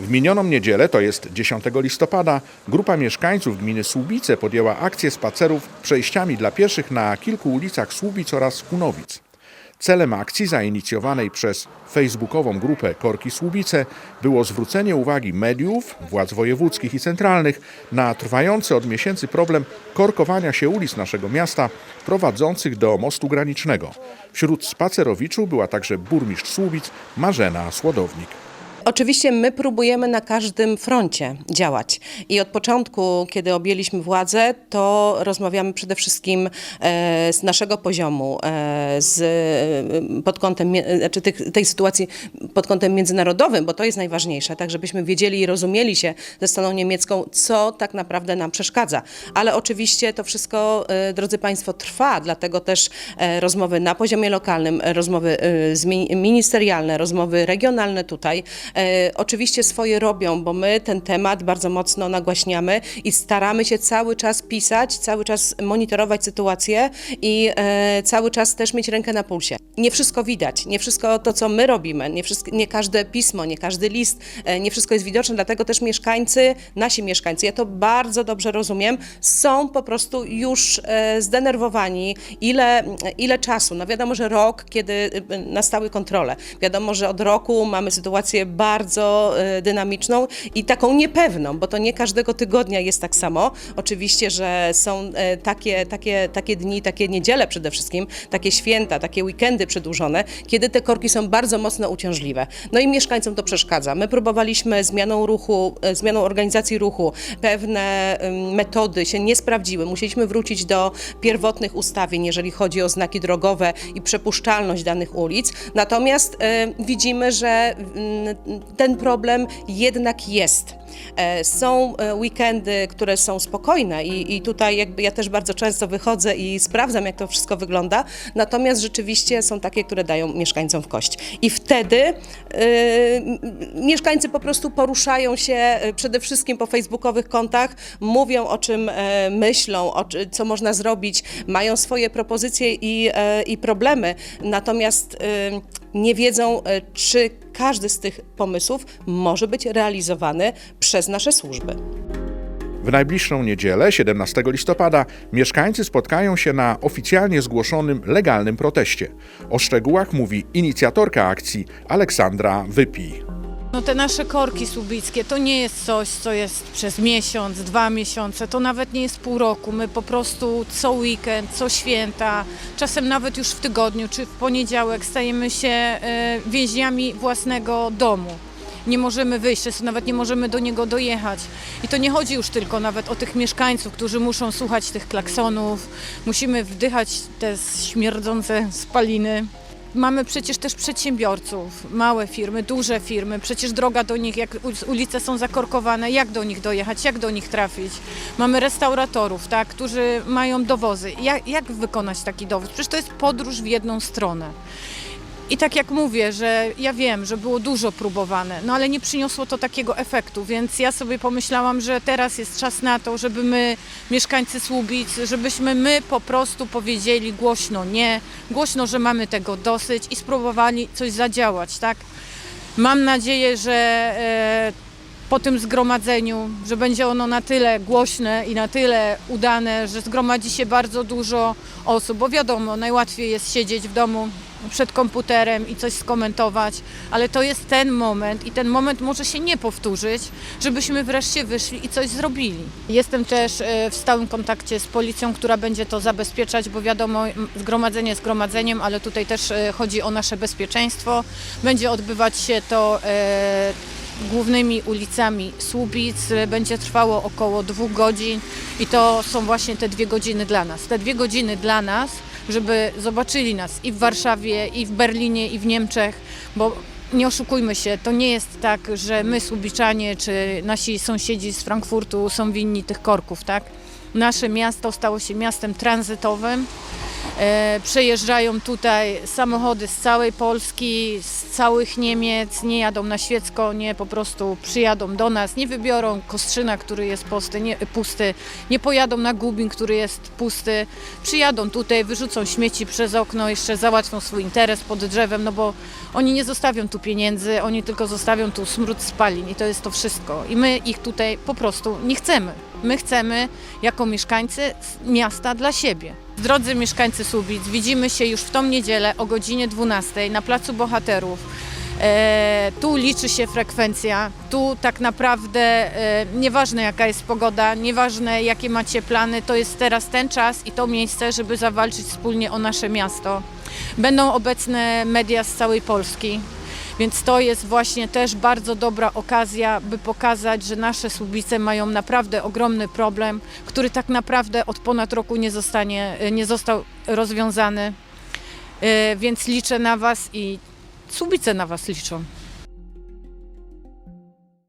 W minioną niedzielę, to jest 10 listopada, grupa mieszkańców gminy Słubice podjęła akcję spacerów przejściami dla pieszych na kilku ulicach Słubic oraz Kunowic. Celem akcji zainicjowanej przez facebookową grupę Korki Słubice było zwrócenie uwagi mediów, władz wojewódzkich i centralnych na trwający od miesięcy problem korkowania się ulic naszego miasta prowadzących do mostu granicznego. Wśród spacerowiczów była także burmistrz Słubic Marzena Słodownik. Oczywiście my próbujemy na każdym froncie działać i od początku, kiedy objęliśmy władzę, to rozmawiamy przede wszystkim e, z naszego poziomu, e, z, e, pod kątem, znaczy tych, tej sytuacji pod kątem międzynarodowym, bo to jest najważniejsze, tak żebyśmy wiedzieli i rozumieli się ze stroną niemiecką, co tak naprawdę nam przeszkadza. Ale oczywiście to wszystko, drodzy Państwo, trwa, dlatego też rozmowy na poziomie lokalnym, rozmowy ministerialne, rozmowy regionalne tutaj oczywiście swoje robią, bo my ten temat bardzo mocno nagłaśniamy i staramy się cały czas pisać, cały czas monitorować sytuację i e, cały czas też mieć rękę na pulsie. Nie wszystko widać, nie wszystko to, co my robimy, nie, wszystko, nie każde pismo, nie każdy list, e, nie wszystko jest widoczne, dlatego też mieszkańcy, nasi mieszkańcy, ja to bardzo dobrze rozumiem, są po prostu już e, zdenerwowani, ile, ile czasu. No wiadomo, że rok, kiedy e, nastały kontrole. Wiadomo, że od roku mamy sytuację bardzo e, dynamiczną i taką niepewną, bo to nie każdego tygodnia jest tak samo. Oczywiście, że są e, takie, takie, takie dni, takie niedziele przede wszystkim, takie święta, takie weekendy przedłużone, kiedy te korki są bardzo mocno uciążliwe. No i mieszkańcom to przeszkadza. My próbowaliśmy zmianą ruchu, e, zmianą organizacji ruchu, pewne metody się nie sprawdziły. Musieliśmy wrócić do pierwotnych ustawień, jeżeli chodzi o znaki drogowe i przepuszczalność danych ulic. Natomiast widzimy, że ten problem jednak jest. E, Są e, weekendy, które są spokojne i, i tutaj jakby ja też bardzo często wychodzę i sprawdzam, jak to wszystko wygląda, natomiast rzeczywiście są takie, które dają mieszkańcom w kość. I wtedy m- mieszkańcy po prostu poruszają się przede wszystkim po facebookowych kontach, mówią o czym myślą, o, co można zrobić, mają swoje propozycje i, i problemy, natomiast e, nie wiedzą, czy każdy z tych pomysłów może być realizowany przez nasze służby. W najbliższą niedzielę, 17 listopada, mieszkańcy spotkają się na oficjalnie zgłoszonym legalnym proteście. O szczegółach mówi inicjatorka akcji Aleksandra Wypij. No te nasze korki słubickie to nie jest coś, co jest przez miesiąc, dwa miesiące, to nawet nie jest pół roku. My po prostu co weekend, co święta, czasem nawet już w tygodniu czy w poniedziałek stajemy się e, więźniami własnego domu. Nie możemy wyjść, często nawet nie możemy do niego dojechać. I to nie chodzi już tylko nawet o tych mieszkańców, którzy muszą słuchać tych klaksonów, musimy wdychać te śmierdzące spaliny. Mamy przecież też przedsiębiorców, małe firmy, duże firmy, przecież droga do nich, jak ulice są zakorkowane, jak do nich dojechać, jak do nich trafić. Mamy restauratorów, tak, którzy mają dowozy. Jak, jak wykonać taki dowóz? Przecież to jest podróż w jedną stronę. I tak jak mówię, że ja wiem, że było dużo próbowane, no ale nie przyniosło to takiego efektu, więc ja sobie pomyślałam, że teraz jest czas na to, żeby my, mieszkańcy Słubic, żebyśmy my po prostu powiedzieli głośno nie, głośno, że mamy tego dosyć i spróbowali coś zadziałać, tak? Mam nadzieję, że e, po tym zgromadzeniu, że będzie ono na tyle głośne i na tyle udane, że zgromadzi się bardzo dużo osób, bo wiadomo, najłatwiej jest siedzieć w domu przed komputerem i coś skomentować, ale to jest ten moment i ten moment może się nie powtórzyć, żebyśmy wreszcie wyszli i coś zrobili. Jestem też e, w stałym kontakcie z policją, która będzie to zabezpieczać, bo wiadomo, zgromadzenie zgromadzeniem, ale tutaj też e, chodzi o nasze bezpieczeństwo. Będzie odbywać się to e, głównymi ulicami Słubic. Będzie trwało około dwóch godzin i to są właśnie te dwie godziny dla nas. Te dwie godziny dla nas, żeby zobaczyli nas i w Warszawie, i w Berlinie, i w Niemczech, bo nie oszukujmy się, to nie jest tak, że my Słubiczanie czy nasi sąsiedzi z Frankfurtu są winni tych korków, tak? Nasze miasto stało się miastem tranzytowym Przejeżdżają tutaj samochody z całej Polski, z całych Niemiec, nie jadą na Świecko, nie po prostu przyjadą do nas, nie wybiorą Kostrzyna, który jest pusty, nie, pusty, nie pojadą na Gubin, który jest pusty, przyjadą tutaj, wyrzucą śmieci przez okno, jeszcze załatwią swój interes pod drzewem, no bo oni nie zostawią tu pieniędzy, oni tylko zostawią tu smród spalin i to jest to wszystko. I my ich tutaj po prostu nie chcemy. My chcemy jako mieszkańcy miasta dla siebie. Drodzy mieszkańcy Słubic, widzimy się już w tą niedzielę o godzinie 12 na Placu Bohaterów. E, tu liczy się frekwencja, tu tak naprawdę e, nieważne jaka jest pogoda, nieważne jakie macie plany, to jest teraz ten czas i to miejsce, żeby zawalczyć wspólnie o nasze miasto. Będą obecne media z całej Polski, więc to jest właśnie też bardzo dobra okazja, by pokazać, że nasze Słubice mają naprawdę ogromny problem, który tak naprawdę od ponad roku nie, zostanie, nie został rozwiązany. E, Więc liczę na Was i Słubice na Was liczą.